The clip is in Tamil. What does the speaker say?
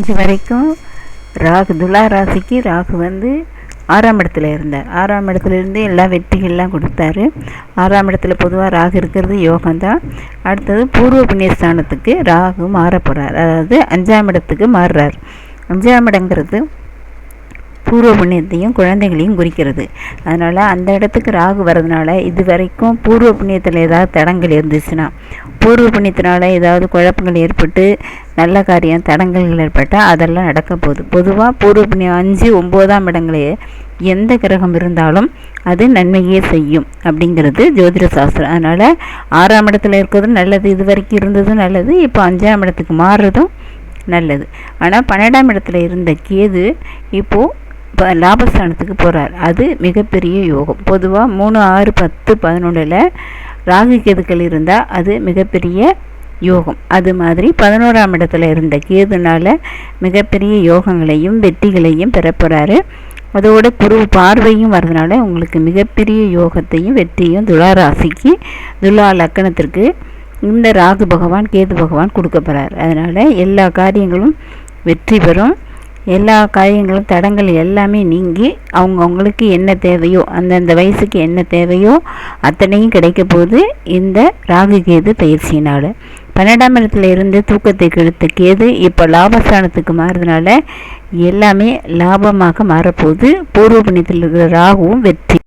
இது வரைக்கும் ராகு துலா ராசிக்கு ராகு வந்து ஆறாம் இடத்துல இருந்தார். ஆறாம் இடத்துலேருந்து எல்லா வெற்றிகள்லாம் கொடுத்தாரு. ஆறாம் இடத்துல பொதுவாக ராகு இருக்கிறது யோகம்தான் அடுத்தது பூர்வ புண்ணியஸ்தானத்துக்கு ராகு மாற போகிறார் அதாவது அஞ்சாம் இடத்துக்கு மாறுறார். அஞ்சாம் இடங்கிறது பூர்வ புண்ணியத்தையும் குழந்தைகளையும் குறிக்கிறது. அதனால் அந்த இடத்துக்கு ராகு வர்றதுனால இது வரைக்கும் பூர்வ புண்ணியத்தில் ஏதாவது தடங்கள் இருந்துச்சுன்னா பூர்வ புண்ணியத்தினால ஏதாவது குழப்பங்கள் ஏற்பட்டு நல்ல காரியம் தடங்கல்கள் ஏற்பட்டால் அதெல்லாம் நடக்க போகுது. பொதுவாக பூர்வ புண்ணியம் அஞ்சு ஒம்போதாம் இடங்களே எந்த கிரகம் இருந்தாலும் அது நன்மையே செய்யும் அப்படிங்கிறது ஜோதிட சாஸ்திரம். அதனால் ஆறாம் இடத்துல இருக்கிறதும் நல்லது இது வரைக்கும் இருந்ததும் நல்லது இப்போ அஞ்சாம் இடத்துக்கு மாறுறதும் நல்லது. ஆனால் பன்னெண்டாம் இடத்துல இருந்த கேது இப்போது லாபஸ்தானத்துக்கு போகிறார் அது மிகப்பெரிய யோகம். பொதுவாக மூணு ஆறு பத்து பதினொன்றில் ராகு கேதுக்கள் இருந்தால் அது மிகப்பெரிய யோகம். அது மாதிரி பதினோராம் இடத்துல இருந்த கேதுனால் மிகப்பெரிய யோகங்களையும் வெற்றிகளையும் பெறப்போகிறாரு அதோட குரு பார்வையும் வர்றதுனால உங்களுக்கு மிகப்பெரிய யோகத்தையும் வெற்றியும் துலா ராசிக்கு துலா லக்கணத்திற்கு இந்த ராகு பகவான் கேது பகவான் கொடுக்க போகிறார் அதனால் எல்லா காரியங்களும் வெற்றி பெறும். எல்லா காரியங்களும் தடங்கள் எல்லாமே நீங்கி அவங்கவுங்களுக்கு என்ன தேவையோ அந்தந்த வயசுக்கு என்ன தேவையோ அத்தனையும் கிடைக்க போது இந்த ராகு கேது பயிற்சியினால் பன்னெண்டாம் இடத்துல இருந்து தூக்கத்தை கெடுத்த கேது இப்போ லாபஸ்தானத்துக்கு மாறுறதுனால எல்லாமே லாபமாக மாறப்போகுது. பூர்வ புண்ணியத்தில் இருக்கிற ராகுவும் வெற்றி.